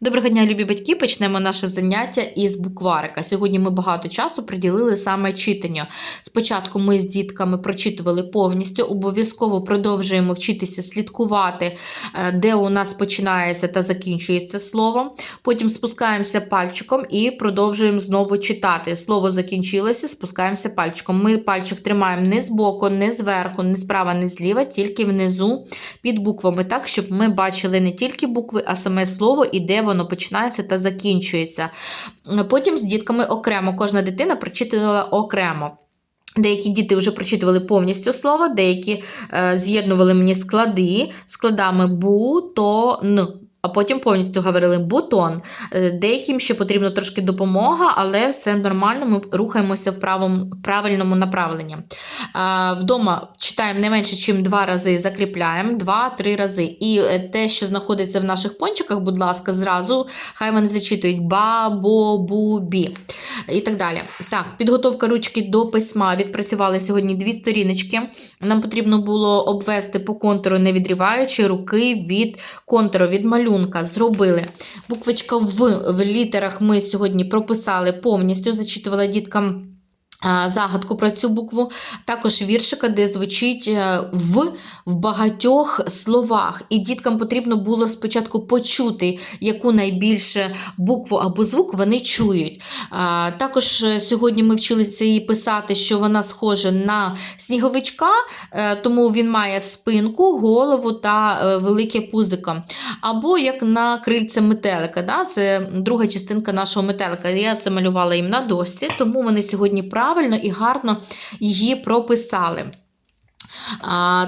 Доброго дня, любі батьки! Почнемо наше заняття із букварика. Сьогодні ми багато часу приділили саме читанню. Спочатку ми з дітками прочитували повністю, обов'язково продовжуємо вчитися слідкувати, е, де у нас починається та закінчується слово. Потім спускаємося пальчиком і продовжуємо знову читати. Слово закінчилося, спускаємося пальчиком. Ми пальчик тримаємо не з боку, не зверху, не справа, не зліва, тільки внизу під буквами, так, щоб ми бачили не тільки букви, а саме слово і де воно починається та закінчується. Потім з дітками окремо, кожна дитина прочитувала окремо. Деякі діти вже прочитували повністю слово, деякі е, з'єднували мені склади складами бу, то, н. А потім повністю говорили бутон. Е, Деяким ще потрібна трошки допомога, але все нормально, ми рухаємося в правильному направленні. Вдома читаємо не менше, ніж два рази, закріпляємо, два-три рази. І е, те, що знаходиться в наших пончиках, будь ласка, зразу хай вони зачитують ба, бо, бі. І так далі. Так, підготовка ручки до письма. Відпрацювали сьогодні дві сторіночки. Нам потрібно було обвести по контуру, не відриваючи руки від контуру, від малюнка. Зробили. Буквочка В в літерах ми сьогодні прописали повністю, зачитувала діткам. Загадку про цю букву, також віршика, де звучить е, в в багатьох словах. І діткам потрібно було спочатку почути, яку найбільше букву або звук вони чують. Також е, сьогодні ми вчилися її писати, що вона схожа на сніговичка, е, тому він має спинку, голову та велике пузико. Або як на крильце метелика. Да? Це друга частинка нашого метелика. Я це малювала їм на дошці, тому вони сьогодні правильно і гарно її прописали.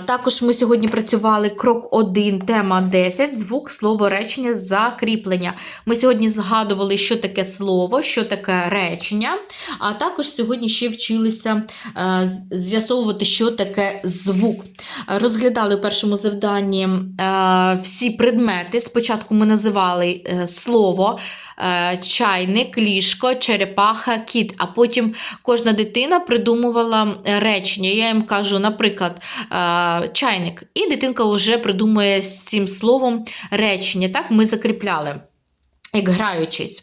Також ми сьогодні працювали крок 1, тема 10, звук, слово, речення, закріплення. Ми сьогодні згадували, що таке слово, що таке речення, а також сьогодні ще вчилися е, з'ясовувати, що таке звук. Розглядали у першому завданні е, всі предмети. Спочатку ми називали е, слово. Е, Чайник, ліжко, черепаха, кіт. А потім кожна дитина придумувала е, речення. Я їм кажу, наприклад, е, чайник. І дитинка вже придумує з цим словом речення. Так ми закріпляли, як граючись.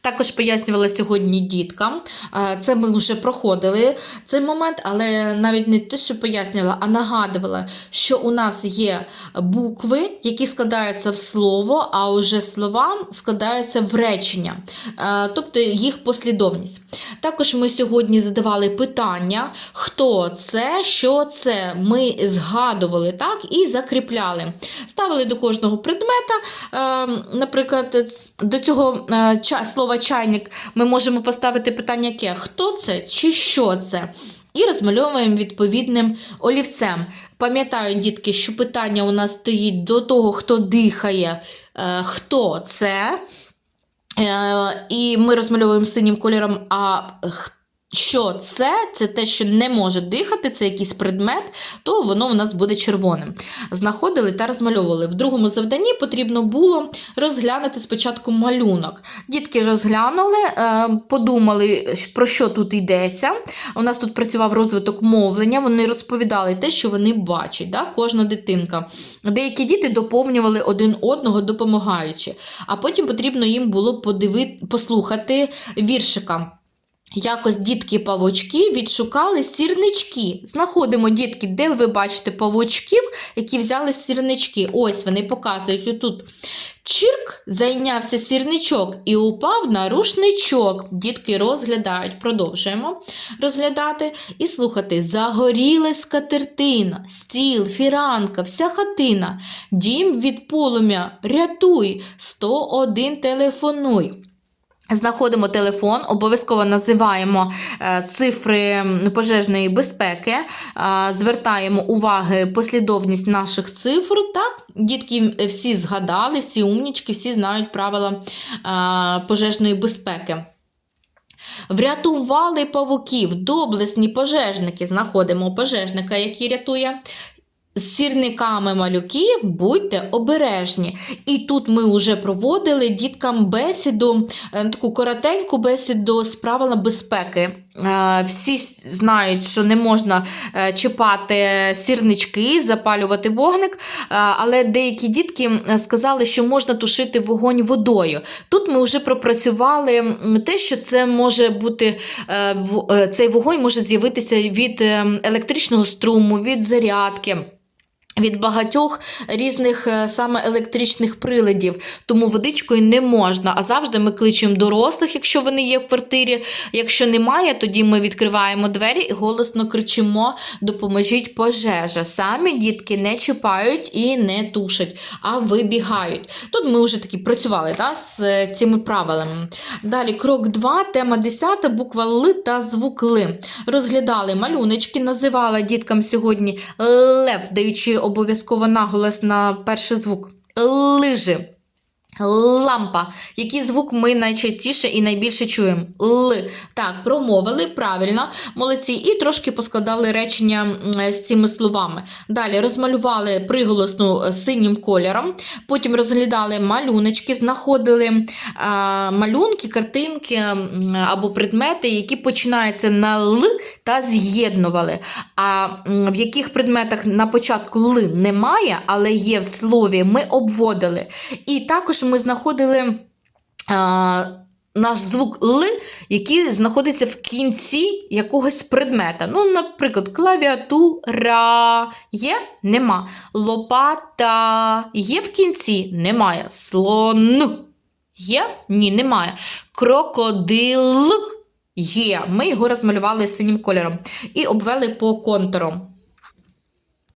Також пояснювала сьогодні діткам. Е, Це ми вже проходили цей момент, але навіть не те, що пояснювала, а нагадувала, що у нас є букви, які складаються в слово, а уже слова складаються в речення, Е, тобто їх послідовність. Також ми сьогодні задавали питання, хто це, що це. Ми згадували так і закріпляли. Ставили до кожного предмета, е, наприклад, до цього е, слова чайник ми можемо поставити питання, яке хто це чи що це. І розмальовуємо відповідним олівцем. Пам'ятаю, дітки, що питання у нас стоїть до того, хто дихає, е, хто це. Е, і ми розмальовуємо синім кольором, а х- що це? Це те, що не може дихати, це якийсь предмет, то воно у нас буде червоним. Знаходили та розмальовували. В другому завданні потрібно було розглянути спочатку малюнок. Дітки розглянули, е, подумали, про що тут йдеться. У нас тут працював розвиток мовлення, вони розповідали те, що вони бачать, да? кожна дитинка. Деякі діти доповнювали один одного, допомагаючи. А потім потрібно їм було подивити, послухати віршика. Якось дітки-павучки відшукали сірнички. Знаходимо дітки, де ви бачите павучків, які взяли сірнички. Ось вони показують отут. Чирк зайнявся сірничок і упав на рушничок. Дітки розглядають. Продовжуємо розглядати і слухати. Загоріла скатертина, стіл, фіранка, вся хатина. Дім від полум'я, рятуй, 101 телефонуй. Знаходимо телефон, обов'язково називаємо е, цифри пожежної безпеки, е, звертаємо уваги послідовність наших цифр. Так, дітки всі згадали, всі умнічки, всі знають правила е, пожежної безпеки. Врятували павуків, доблесні пожежники. Знаходимо пожежника, який рятує. З сірниками малюки, будьте обережні. І тут ми вже проводили діткам бесіду, е, таку коротеньку бесіду з правила безпеки. Е, всі знають, що не можна е, чіпати сірнички, запалювати вогник, е, але деякі дітки сказали, що можна тушити вогонь водою. Тут ми вже пропрацювали те, що це може бути цей вогонь може з'явитися від е, електричного струму, від зарядки. Від багатьох різних е, саме електричних приладів, тому водичкою не можна. А завжди ми кличемо дорослих, якщо вони є в квартирі. Якщо немає, тоді ми відкриваємо двері і голосно кричимо: допоможіть пожежа. Самі дітки не чіпають і не тушать, а вибігають. Тут ми вже таки працювали та, з е, цими правилами. Далі, крок 2, тема 10, буква Л та звук Л. Розглядали малюночки, називала діткам сьогодні лев, даючи обов'язково наголос на перший звук. Лижи. Лампа. Який звук ми найчастіше і найбільше чуємо? Л. Так, промовили правильно, молодці, і трошки поскладали речення з цими словами. Далі розмалювали приголосну е, синім кольором, потім розглядали малюночки, знаходили е, малюнки, картинки або предмети, які починаються на Л та з'єднували. А в яких предметах на початку Л немає, але є в слові, ми обводили. І також ми знаходили а, наш звук Л, який знаходиться в кінці якогось предмета. Ну, наприклад, клавіатура є? Нема. Лопата є в кінці? Немає. Слон є? Ні, немає. Крокодил є. Ми його розмалювали синім кольором і обвели по контуру.